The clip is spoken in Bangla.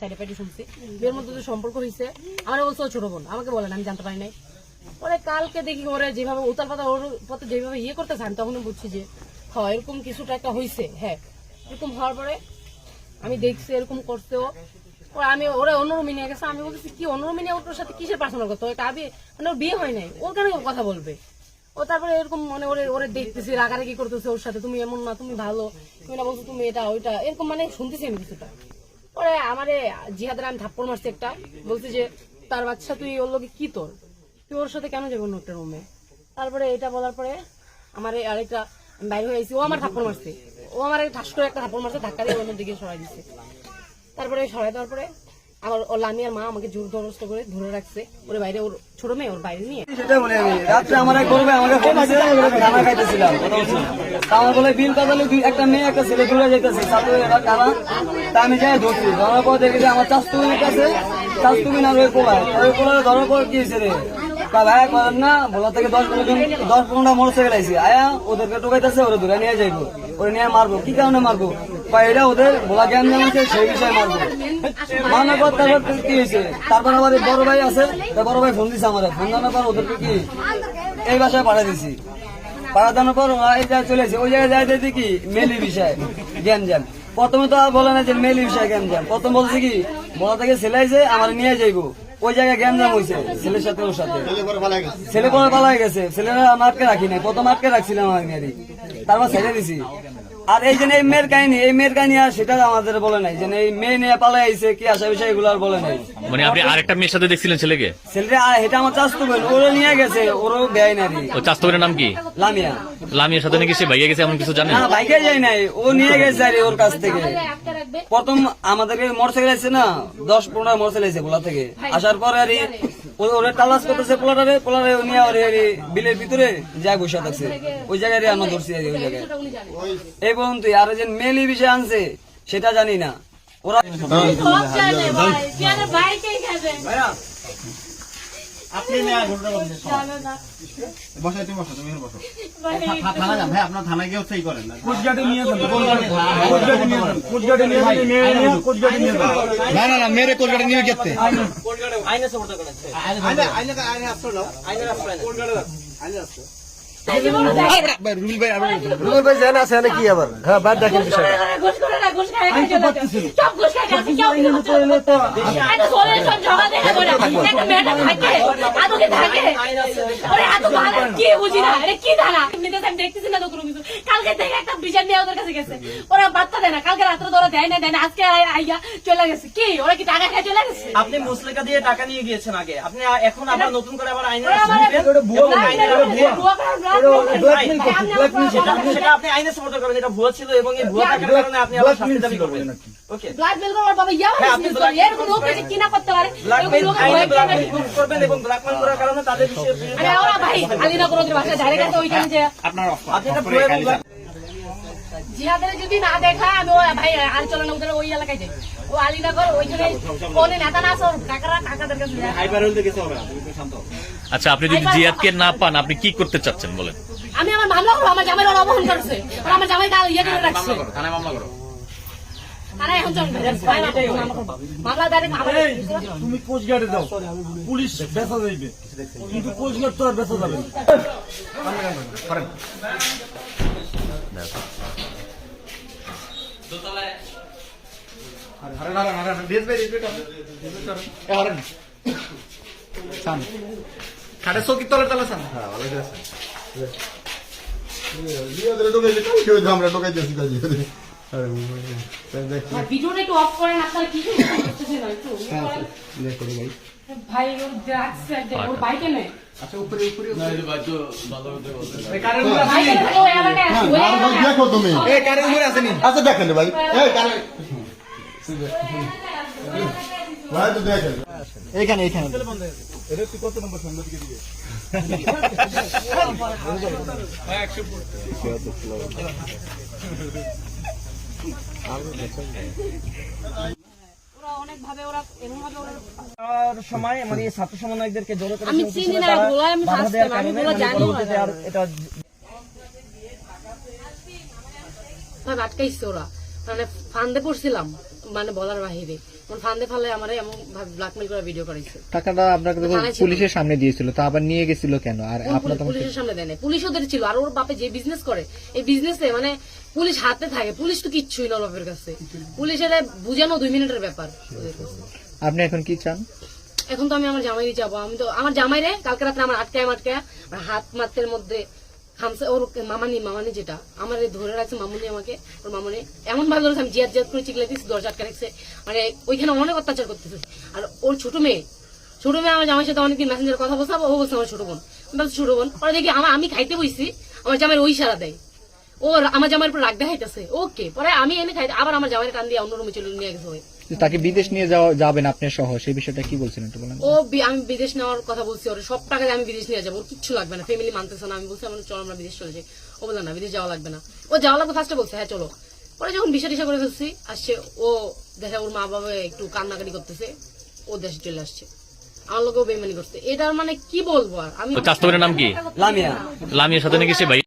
সাইডে পাইডে শুনছি বিয়ের মধ্যে যে সম্পর্ক হয়েছে আমার বলছে ছোট বোন, আমাকে বলেন আমি জানতে পারি নাই। কালকে দেখি ওরে যেভাবে উতাল পাতা ওর পথে যেভাবে ইয়ে করতেছে, আমি তখন বুঝছি যে হ্যাঁ এরকম কিছুটা একটা হয়েছে হ্যাঁ। এরকম হওয়ার পরে আমি দেখছি এরকম করতেও ওরা আমি ওরা নিয়ে গেছে, আমি বলতেছি, কি নিয়ে ওর সাথে কিসের পার্সোনাল এটা আমি মানে ওর বিয়ে হয় নাই, ওর কেন কথা বলবে? ও তারপরে এরকম মানে ওরে ওরে দেখতেছি, রাগারাগি করতেছে ওর সাথে, তুমি এমন না, তুমি ভালো, তুমি না বলছো তুমি এটা, ওইটা। এরকম মানে শুনতেছি আমি কিছুটা। পরে আমারে জিহাদের আমি থাপ্পড় মারছি একটা। বলছি যে, তার বাচ্চা তুই ওর লোকে কি তোর? তুই ওর সাথে কেন যাব অন্য রুমে তারপরে এটা বলার পরে আমার আরেকটা বাইরে হয়ে গেছি ও আমার থাপ্পড় মারছে। ও আমার ঠাস করে একটা থাপ্পড় মারছে, ধাক্কা দিয়ে অন্যদিকে সরাই দিচ্ছে তারপরে সরাই দেওয়ার পরে আমার ওর লামিয়ার মা আমাকে জোর করে ধরে রাখছে। ওর বাইরে, ওর ছোট মেয়ে, ওর বাইরে নিয়ে। সেটা বলি আমি রাত্রে আমার এক করবে খানা খাইতেছিলাম আমার বলে, বিল কাটালে দুই একটা মেয়ে, একটা ছেলে দূরে যাইতেছে, সাথে কারা তা আমি যাই ধরছি, ধরার পর দেখি আমার চাস্তুমির কাছে ওই ধরার পর কি হয়েছে রে? ভাই, করেন না বলা থেকে দশ পনেরো জন দশ পনেরোটা মোটরসাইকেল আইসি আয়া, ওদেরকে টোকাইতেছে ওরা ধরে নিয়ে যাইবো। ওরা নিয়ে মারবো। কি কারণে মারবো? বা এটা ওদের বলা জ্ঞান জানাচ্ছে সেই বিষয়ে মারবো। কি হয়েছে। তারপর আমার বড় ভাই আছে বড় ভাই ফোন দিছে ফোন দেওয়ার পর ওদেরকে কি এই বাসায় পাঠা দিছি। পাঠা দেওয়ার পর এই জায়গায় চলে এসে, ওই জায়গায় কি? মেলি বিষয়, জ্ঞান জ্ঞান। প্রথমে তো আর বলে না যে মেলি বিষয়, জ্ঞান জ্ঞান। প্রথম বলছে কি বলা থেকে ছেলেছে আমার নিয়ে যাইবো। ওই জায়গায় জ্ঞান জাম হয়েছে ছেলের সাথে ওর সাথে। ছেলে পরে পালাই গেছে। ছেলেরা আটকে রাখি নাই, প্রথম আটকে রাখছিলাম আমি তারপর ছেড়ে দিছি। আর এই যে এই মেয়ের কাহিনী এই মেয়ের কাহিনী আর সেটা আমাদের বলে নাই। যে এই মেয়ে নিয়ে পালাই আইছে কি আসা বিষয় এগুলো আর বলে নাই। মানে আপনি আরেকটা মেয়ের সাথে দেখছিলেন ছেলেকে? ছেলেটা আর এটা আমার চাষ বোন ওরও নিয়ে গেছে ওরও ব্যয় নাই। ও চাস্তবের নাম কি? লামিয়া। লামিয়ার সাথে নাকি সে ভাইয়া গেছে এমন কিছু জানেন? না ভাইয়া যায় নাই ও নিয়ে গেছে আর ওর কাছ থেকে। রাখবে প্রথম আমাদেরকে মোটরসাইকেল আছে না দশ পনেরো মোটরসাইকেল আছে পোলা থেকে। আসার পরে আর এই ওরে তালাশ করতেছে পোলাটারে পোলারে নিয়ে বিলের ভিতরে যা বসে থাকছে। ওই জায়গায় আমরা ধরছি ওই জায়গায় এই পর্যন্ত আর যে মেলি বিষয় আনছে সেটা জানি না। ওরা সব জানে ভাই পিয়ানের ভাইকেই খাবে আপনি নেওয়া ঘটনা বলছেন জানে না। বসাই তুমি বসো তুমি বসো। থানা যান। ভাই আপনার থানায় গিয়েও সেই করেন। না না না না মেরে কোলকাটা নিয়ে গেতে রুল ভাই রুবেল ভাই জানা আছে না কি আবার? হ্যাঁ বাদ দেখেন বিষয়টা ঘুষ করে না ঘুষ খায় খায় চলে যাচ্ছে। সব ঘুষ খায় গেছে কেউ কিছু করছে না। আরে চলে সব জমা দেখে করে একটা মেয়েটা থাকে। আদুকে থাকে? ওরে আদু ভালো কি বুঝি না? আরে কি ধারা? এমনিতে আমি দেখতেছি না তো কোনো কিছু। কালকে থেকে একটা বিচার নিয়ে ওদের কাছে গেছে। ওরা বার্তা দেয় না। কালকে রাত্রে তো দেয় না দেয় না। আজকে আইয়া চলে গেছে। কি? ওরা কি টাকা খেয়ে চলে গেছে? আপনি মুসলিকা দিয়ে টাকা নিয়ে গিয়েছেন আগে। আপনি এখন আবার নতুন করে আবার আইনে আমার ভুয়া সেটা আপনি আইনে সমর্থন করবেন এটা ভুয়া ছিল এবং এই ভুয়া টাকার কারণে আপনি আবার শাস্তি দাবি করবেন। ওকে ব্ল্যাকমেল করার বাবা ইয়া হ্যাঁ, করতে পারে। লোক করবেন এবং করার কারণে তাদের বিষয়ে আরে ওরা ভাই আলিনগর ওদের ওইখানে যে আপনার আপনি এটা জিহাদের যদি না দেখায় আমি ভাই আর চলে না ওদের ওই এলাকায় যাই। ও আলিনগর ওইখানে কোনে নেতা না আছে কাকারা কাকাদের কাছে। আচ্ছা আপনি যদি জিয়াদকে না পান আপনি কি করতে চাচ্ছেন বলেন? আমি আমার মামলা করব আমার জামাই ওরা অবহন করছে। ওরা আমার জামাই ইয়ে করে রাখছে। থানায় মামলা করো। তারা এখন আমার তুমি কোচগার্ডে যাও। পুলিশ বেচা যাইবে কিন্তু কোচগার্ড তো আর বেচা যাবে দেশ ভাই এ হরেন সান ভিডিওটা একটু অফ করেন আপনারা কি করতেছেন না একটু ভাই ওর রাখছে ওর বাইকে নেই কারের উপরে বাইকে ও এলাকায় আছে, ও এলাকায় দেখো তুমি। এ কারের উপরে আসেনি আচ্ছা দেখেন ভাই। এই কারে ভাই তো দেখেন। এইখানে এইখানে। ওরা অনেক ভাবে ওরা এমন ভাবে ওরা আর সময় মানে ছাত্র সমন্বয়কদেরকে করে আমি চিনি না, আমি আমি মানে বলতে না। এটা আটকাইছে ওরা মানে ফান্দে পড়ছিলাম মানে বলার বাহিরে। ফান্দে ফালে আমার এমন ভাবে ব্ল্যাকমেল করে ভিডিও করাইছে। টাকাটা আপনাকে। পুলিশের সামনে দিয়েছিল তা আবার নিয়ে গেছিল কেন? আর আপনার পুলিশ- পুলিশের সামনে পুলিশ ওদের ছিল আর ওর বাপে যে বিজনেস করে এই বিজনেসে মানে পুলিশ হাতে থাকে পুলিশ তো কিচ্ছুই না বাপের কাছে। পুলিশের বুঝানো দুই মিনিটের ব্যাপার আপনি এখন কি চান? এখন তো আমি আমার জামাই যাব। আমি তো আমার জামাই রে কালকে রাত্রে আমার আটকায় আমার হাত মাতের মধ্যে খামসে ওর মামানি মামানি যেটা। আমার ধরে রাখছে মামুনি আমাকে, ওর মামুনি। এমন ভাবে ধরেছে, আমি জিয়াত জিয়াত করে চিকলাইতেছি দরজা আটকে রাখছে। মানে ওইখানে অনেক অত্যাচার করতেছে। আর ওর ছোট মেয়ে ছোট মেয়ে আমার জামাইয়ের সাথে অনেকদিন মেসেঞ্জার কথা বলছে, ও বলছে আমার ছোট বোন। আমি ছোট বোন? পরে দেখি আমার আমি খাইতে বইছি, আমার জামাইয়ের ওই সারা দেয়। ও আমার জামাইয়ের উপর রাগ দেখাইতেছে। ওকে, পরে আমি এনে খাইতে, আবার আমার জামাইয়ের টান দিয়ে অন্য রুমে চলে নিয়ে গেছে তাকে বিদেশ নিয়ে যাওয়া যাবেন আপনি সহ সেই বিষয়টা কি বলছিলেন একটু বলেন। ও বি- আমি বিদেশ নেওয়ার কথা বলছি ওর সব টাকা দিয়ে আমি বিদেশ নিয়ে যাব ওর কিচ্ছু লাগবে না ফ্যামিলি মানতেছে না আমি বলছি আমার চলো আমরা বিদেশ চলে যাই। ও বলল না বিদেশ যাওয়া লাগবে না। ও যাওয়া লাগবে ফার্স্টে বলছে হ্যাঁ চলো। পরে যখন বিষয় টিসা করে ফেলছি আসছে ও দেখা ওর মা বাবা একটু কান্নাকাটি করতেছে ও দেশে চলে আসছে। আমার লোকেও বেমানি করছে। এটার মানে কি বলব আর? আমি কাস্টমারের নাম কি? লামিয়া। লামিয়ার সাথে নাকি সে ভাই